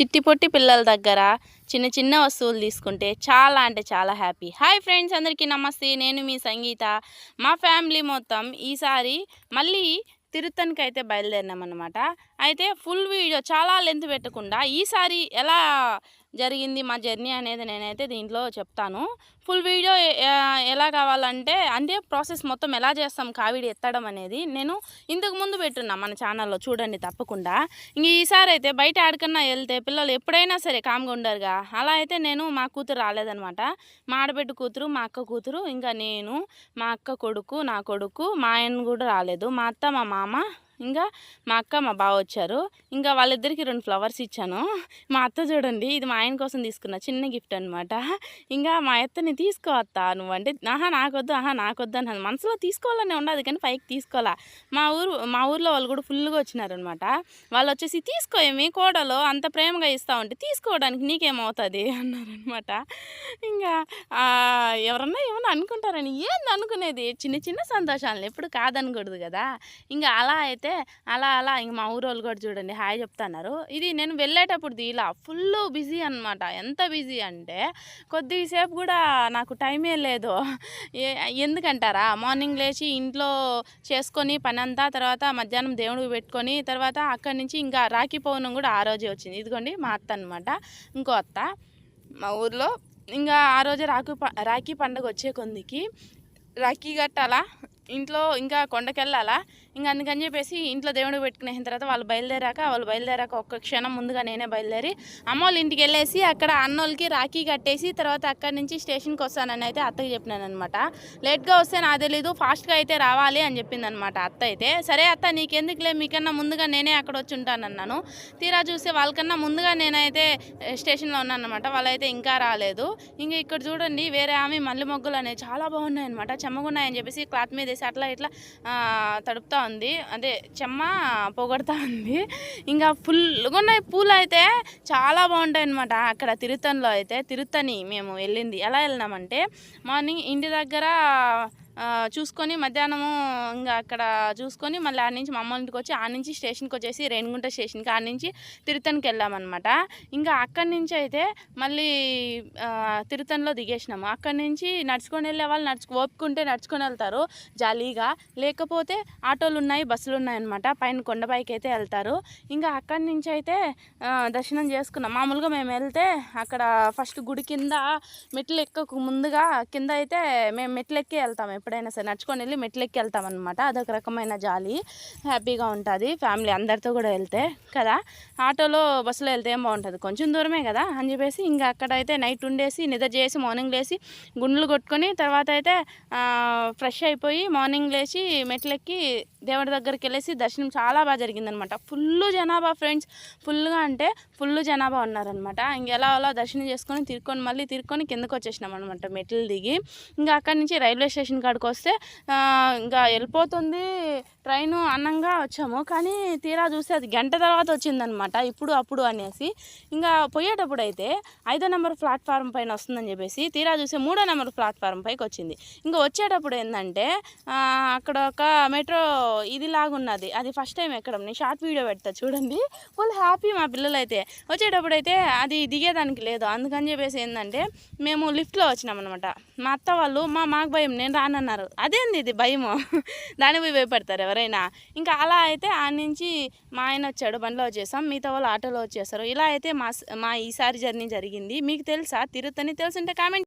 చిట్టి పొట్టి పిల్లల దగ్గర చిన్న చిన్న వస్తువులు తీసుకుంటే చాలా అంటే చాలా హ్యాపీ. హాయ్ ఫ్రెండ్స్ అందరికీ నమస్తే. నేను మీ సంగీత. మా ఫ్యామిలీ మొత్తం ఈసారి మళ్ళీ తిరుత్తనికి అయితే బయలుదేరినాం అనమాట అయితే ఫుల్ వీడియో చాలా లెంత్ పెట్టకుండా ఈసారి ఎలా జరిగింది మా జర్నీ అనేది నేనైతే దీంట్లో చెప్తాను. ఫుల్ వీడియో ఎలా కావాలంటే అంటే ప్రాసెస్ మొత్తం ఎలా చేస్తాం కావిడి ఎత్తడం అనేది నేను ఇంతకు ముందు పెట్టున్నా మన ఛానల్లో చూడండి తప్పకుండా. ఇంక ఈసారి అయితే బయట ఆడకన్నా వెళ్తే పిల్లలు ఎప్పుడైనా సరే కామ్గా ఉండరుగా. అలా అయితే నేను మా కూతురు రాలేదనమాట. మా ఆడబిడ్డ కూతురు మా అక్క కూతురు ఇంకా నేను మా అక్క కొడుకు నా కొడుకు మా ఆయన కూడా రాలేదు. మా అత్త మా మామ ఇంకా మా అక్క మా బావ వచ్చారు. ఇంకా వాళ్ళిద్దరికి రెండు ఫ్లవర్స్ ఇచ్చాను. మా అత్త చూడండి ఇది మా ఆయన కోసం తీసుకున్న చిన్న గిఫ్ట్ అనమాట ఇంకా మా అత్తని తీసుకోవత్తా నువ్వు అంటే ఆహా నాకొద్దు ఆహా నాకొద్దు అని మనసులో తీసుకోవాలనే ఉండదు కానీ పైకి తీసుకోవాలా. మా ఊరు మా ఊర్లో వాళ్ళు కూడా ఫుల్గా వచ్చినారనమాట వాళ్ళు వచ్చేసి తీసుకో ఏమి కోడలో అంత ప్రేమగా ఇస్తా ఉంటే తీసుకోవడానికి నీకేమవుతుంది? అన్నారనమాట ఇంకా ఎవరన్నా ఏమన్నా అనుకుంటారని ఏంది అనుకునేది? చిన్న చిన్న సంతోషాలను ఎప్పుడు కాదనకూడదు కదా. ఇంకా అలా అయితే అలా అలా ఇంక మా ఊరోళ్ళు కూడా చూడండి హాయ్ చెప్తున్నారు. ఇది నేను వెళ్ళేటప్పుడు ఇలా ఫుల్ బిజీ అనమాట ఎంత బిజీ అంటే కొద్దిసేపు కూడా నాకు టైమే లేదు. ఎందుకంటారా? మార్నింగ్ లేచి ఇంట్లో చేసుకొని పని అంతా తర్వాత మధ్యాహ్నం దేవుడికి పెట్టుకొని తర్వాత అక్కడి నుంచి ఇంకా రాఖీ పౌర్ణం కూడా ఆ రోజే వచ్చింది. ఇదిగోండి మా అత్త అనమాట ఇంకో అత్త మా ఊర్లో. ఇంకా ఆ రోజే రాఖీ రాఖీ పండుగ వచ్చే కొందికి రాఖీ కట్టాలా? ఇంట్లో ఇంకా కొండకెళ్ళాలా? ఇంకా అందుకని చెప్పేసి ఇంట్లో దేవుడికి పెట్టుకునేసిన తర్వాత వాళ్ళు బయలుదేరాక వాళ్ళు బయలుదేరాక ఒక్క క్షణం ముందుగా నేనే బయలుదేరి అమ్మ వాళ్ళు ఇంటికి వెళ్ళేసి అక్కడ అన్నోళ్ళకి రాఖీ కట్టేసి తర్వాత అక్కడి నుంచి స్టేషన్కి వస్తానని అయితే అత్తకి చెప్పినాను అనమాట లేట్గా వస్తే నాకు తెలీదు ఫాస్ట్గా అయితే రావాలి అని చెప్పింది అనమాట అత్త అయితే. సరే అత్త నీకెందుకులే? మీకన్నా ముందుగా నేనే అక్కడ వచ్చి ఉంటానన్నాను. తీరా చూస్తే వాళ్ళకన్నా ముందుగా నేనైతే స్టేషన్లో ఉన్నాను అనమాట వాళ్ళైతే ఇంకా రాలేదు. ఇంకా ఇక్కడ చూడండి వేరే ఆమె మల్లె మొగ్గులు అనేవి చాలా బాగున్నాయి అనమాట చెమ్మగున్నాయని చెప్పేసి క్లాత్ మీద వేసి అట్లా ఇట్లా తడుపుతూ ఉంది. అదే చెమ్మ పొగడుతూ ఉంది. ఇంకా ఫుల్గా ఉన్నాయి పూలు అయితే చాలా బాగుంటాయి అనమాట అక్కడ తిరుత్తనిలో అయితే తిరుత్తని మేము వెళ్ళింది. ఎలా వెళ్ళినామంటే మార్నింగ్ ఇంటి దగ్గర చూసుకొని మధ్యాహ్నము ఇంకా అక్కడ చూసుకొని మళ్ళీ ఆడ నుంచి మా అమ్మ ఇంటికి వచ్చి ఆడ నుంచి స్టేషన్కి వచ్చేసి రేణిగుంట స్టేషన్కి ఆడ నుంచి తిరుతనికి వెళ్ళామన్నమాట. ఇంకా అక్కడి నుంచి అయితే మళ్ళీ తిరుతన్లో దిగేసినాము. అక్కడి నుంచి నడుచుకొని వెళ్ళే వాళ్ళు నడుచు ఓపుకుంటే నడుచుకొని వెళ్తారు జాలీగా. లేకపోతే ఆటోలు ఉన్నాయి బస్సులు ఉన్నాయి అనమాట పైన కొండపైకి అయితే వెళ్తారు. ఇంకా అక్కడి నుంచి అయితే దర్శనం చేసుకున్నాం. మామూలుగా మేము వెళ్తే అక్కడ ఫస్ట్ గుడి కింద మెట్లు ఎక్కకు ముందుగా కింద అయితే మేము మెట్లు ఎక్కి వెళ్తాం ఎప్పుడైనా సరే నడుచుకొని వెళ్ళి మెట్లెక్కి వెళ్తామన్నమాట. వెళ్తాం అనమాట అదొక రకమైన జాలి. హ్యాపీగా ఉంటుంది. ఫ్యామిలీ అందరితో కూడా వెళ్తే కదా. ఆటోలో బస్సులో వెళ్తే ఏం బాగుంటుంది? కొంచెం దూరమే కదా అని చెప్పేసి ఇంకా అక్కడ అయితే నైట్ ఉండేసి నిద్ర చేసి మార్నింగ్ లేచి గుండ్లు కొట్టుకొని తర్వాత అయితే ఫ్రెష్ అయిపోయి మార్నింగ్ లేచి మెట్లెక్కి దేవుడి దగ్గరికి వెళ్ళేసి దర్శనం చాలా బాగా జరిగిందనమాట. ఫుల్ జనాభా ఫ్రెండ్స్. ఫుల్గా అంటే ఫుల్ జనాభా ఉన్నారనమాట. ఇంకెలా అలా దర్శనం చేసుకొని తిరుక్కొని మళ్ళీ తిరుక్కొని కిందకు వచ్చేసినాం అనమాట మెట్లు దిగి. ఇంకా అక్కడి నుంచి రైల్వే స్టేషన్ కాడికి వస్తే ఇంకా వెళ్ళిపోతుంది ట్రైన్ అన్నంగా వచ్చాము. కానీ తీరా చూస్తే అది గంట తర్వాత వచ్చిందనమాట. ఇప్పుడు అప్పుడు అనేసి. ఇంకా పోయేటప్పుడు అయితే ఐదో నెంబర్ ప్లాట్ఫారం పైన వస్తుందని చెప్పేసి తీరా చూస్తే మూడో నెంబర్ ప్లాట్ఫారం పైకి వచ్చింది. ఇంకా వచ్చేటప్పుడు ఏంటంటే అక్కడ ఒక మెట్రో ఇది లాగున్నది అది ఫస్ట్ టైం ఎక్కడం. నేను షార్ట్ వీడియో పెడతా చూడండి. ఫుల్ హ్యాపీ మా పిల్లలైతే. వచ్చేటప్పుడు అయితే అది దిగేదానికి లేదు. అందుకని చెప్పేసి ఏంటంటే మేము లిఫ్ట్లో వచ్చినాం అనమాట మా అత్త వాళ్ళు మా మాకు భయం నేను రానన్నారు. అదేంది ఇది భయము? దాన్ని పోయి భయపడతారు ఎవరైనా. ఇంకా అలా అయితే ఆ నుంచి మా ఆయన వచ్చాడు బండిలో వచ్చేసాం. మిగతా వాళ్ళు ఆటోలో వచ్చేసారు ఇలా అయితే మా మా ఈసారి జర్నీ జరిగింది. మీకు తెలుసా? తిరుత్తని తెలుసుంటే కామెంట్